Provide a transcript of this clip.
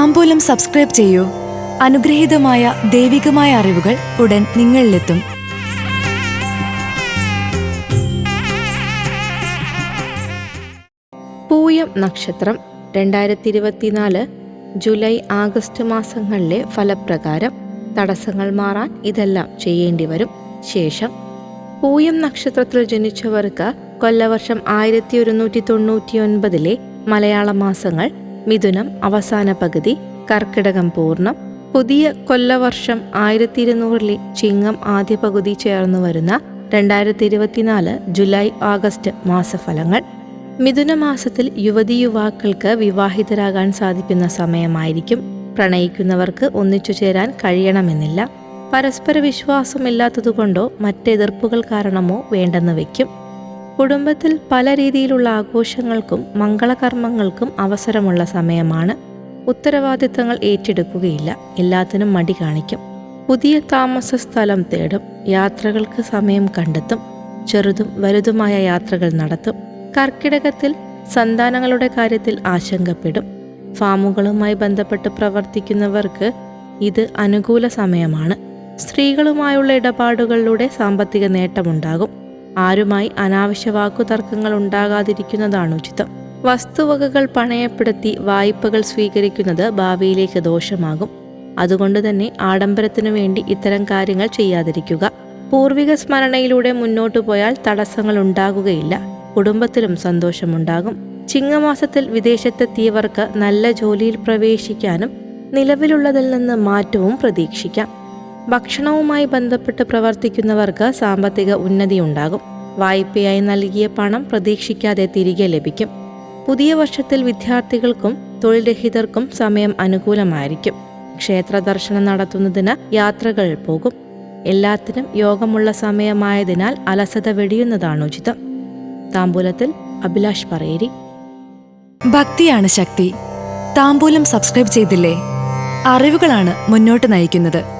താമ്പൂലം subscribe ചെയ്യൂ. അനുഗ്രഹീതമായ ദൈവികമായ അറിവുകൾ ഉടൻ നിങ്ങളിലെത്തും. പൂയം നക്ഷത്രം രണ്ടായിരത്തി ഇരുപത്തിനാല് ജൂലൈ ആഗസ്റ്റ് മാസങ്ങളിലെ ഫലപ്രകാരം തടസ്സങ്ങൾ മാറാൻ ഇതെല്ലാം ചെയ്യേണ്ടി വരും. ശേഷം പൂയം നക്ഷത്രത്തിൽ ജനിച്ചവർക്ക് കൊല്ലവർഷം ആയിരത്തി ഒരുന്നൂറ്റി തൊണ്ണൂറ്റി ഒൻപതിലെ മലയാള മാസങ്ങൾ മിഥുനം അവസാന പകുതി കർക്കിടകം പൂർണം പുതിയ കൊല്ലവർഷം ആയിരത്തി ഇരുന്നൂറിലെ ചിങ്ങം ആദ്യ പകുതി ചേർന്നു വരുന്ന രണ്ടായിരത്തി ഇരുപത്തിനാല് ജൂലൈ ഓഗസ്റ്റ് മാസഫലങ്ങൾ. മിഥുനമാസത്തിൽ യുവതി യുവാക്കൾക്ക് വിവാഹിതരാകാൻ സാധിക്കുന്ന സമയമായിരിക്കും. പ്രണയിക്കുന്നവർക്ക് ഒന്നിച്ചു ചേരാൻ കഴിയണമെന്നില്ല. പരസ്പര വിശ്വാസമില്ലാത്തതുകൊണ്ടോ മറ്റെതിർപ്പുകൾ കാരണമോ വേണ്ടെന്ന് വയ്ക്കും. കുടുംബത്തിൽ പല രീതിയിലുള്ള ആഘോഷങ്ങൾക്കും മംഗളകർമ്മങ്ങൾക്കും അവസരമുള്ള സമയമാണ്. ഉത്തരവാദിത്തങ്ങൾ ഏറ്റെടുക്കുകയില്ല. എല്ലാത്തിനും മടി കാണിക്കും. പുതിയ താമസ സ്ഥലം തേടും. യാത്രകൾക്ക് സമയം കണ്ടെത്തും. ചെറുതും വലുതുമായ യാത്രകൾ നടത്തും. കർക്കിടകത്തിൽ സന്താനങ്ങളുടെ കാര്യത്തിൽ ആശങ്കപ്പെടും. ഫാമുകളുമായി ബന്ധപ്പെട്ട് പ്രവർത്തിക്കുന്നവർക്ക് ഇത് അനുകൂല സമയമാണ്. സ്ത്രീകളുമായുള്ള ഇടപാടുകളിലൂടെ സാമ്പത്തിക നേട്ടമുണ്ടാകും. ആരുമായി അനാവശ്യ വാക്കുതർക്കങ്ങൾ ഉണ്ടാകാതിരിക്കുന്നതാണ് ഉചിതം. വസ്തുവകകൾ പണയപ്പെടുത്തി വായ്പകൾ സ്വീകരിക്കുന്നത് ഭാവിയിലേക്ക് ദോഷമാകും. അതുകൊണ്ട് തന്നെ ആഡംബരത്തിനു വേണ്ടി ഇത്തരം കാര്യങ്ങൾ ചെയ്യാതിരിക്കുക. പൂർവിക സ്മരണയിലൂടെ മുന്നോട്ടു പോയാൽ തടസ്സങ്ങൾ ഉണ്ടാകുകയില്ല. കുടുംബത്തിലും സന്തോഷമുണ്ടാകും. ചിങ്ങമാസത്തിൽ വിദേശത്തെത്തിയവർക്ക് നല്ല ജോലിയിൽ പ്രവേശിക്കാനും നിലവിലുള്ളതിൽ നിന്ന് മാറ്റവും പ്രതീക്ഷിക്കാം. ഭക്ഷണവുമായി ബന്ധപ്പെട്ട് പ്രവർത്തിക്കുന്നവർക്ക് സാമ്പത്തിക ഉന്നതി ഉണ്ടാകും വായ്പയായി നൽകിയ പണം പ്രതീക്ഷിക്കാതെ തിരികെ ലഭിക്കും. പുതിയ വർഷത്തിൽ വിദ്യാർത്ഥികൾക്കും തൊഴിൽ രഹിതർക്കും സമയം അനുകൂലമായിരിക്കും. ക്ഷേത്ര ദർശനം നടത്തുന്നതിന് യാത്രകൾ പോകും. എല്ലാത്തിനും യോഗമുള്ള സമയമായതിനാൽ അലസത വെടിയുന്നതാണ് ഉചിതം. താമ്പൂലത്തിൽ അഭിലാഷ് പറയേരി. ഭക്തിയാണ് ശക്തി. താമ്പൂലം സബ്സ്ക്രൈബ് ചെയ്തില്ലേ? അറിവുകളാണ് മുന്നോട്ട് നയിക്കുന്നത്.